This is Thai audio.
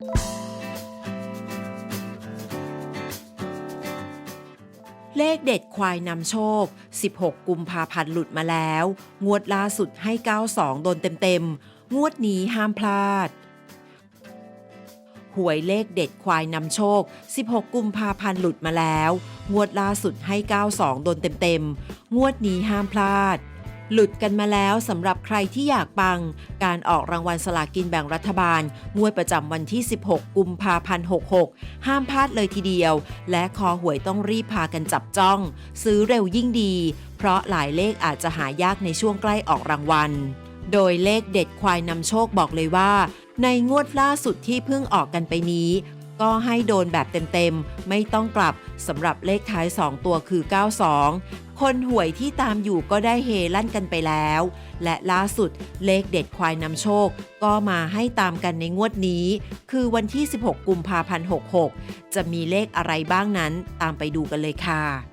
เลขเด็ดควายนำโชค 16 กุมภาพันธ์หลุดมาแล้ว งวดล่าสุดให้ 92 โดนเต็มๆ งวดนี้ห้ามพลาด หวยเลขเด็ดควายนำโชค 16 กุมภาพันธ์หลุดมาแล้ว งวดล่าสุดให้ 92 โดนเต็มๆ งวดนี้ห้ามพลาด หลุดกันมาแล้วสำหรับใครที่อยากปัง การออกรางวัลสลากินแบ่งรัฐบาล งวดประจำวันที่ 16 กุมภาพันธ์ 66 ห้ามพลาดเลยทีเดียว และคอหวยต้องรีบพากันจับจ้อง ซื้อเร็วยิ่งดี เพราะหลายเลขอาจจะหายากในช่วงใกล้ออกรางวัล โดยเลขเด็ดควายนำโชคบอกเลยว่า ในงวดล่าสุดที่เพิ่งออกกันไปนี้ ก็ให้โดนแบบเต็มๆ ไม่ต้องกลับสำหรับเลขท้าย 2 ตัวคือ 92 คนหวยที่ตามอยู่ก็ได้เฮลั่นกันไปแล้ว และล่าสุดเลขเด็ดควายนำโชค ก็มาให้ตามกันในงวดนี้ คือวันที่ 16 กุมภาพันธ์ 66 จะมีเลขอะไรบ้างนั้นตามไปดูกันเลยค่ะ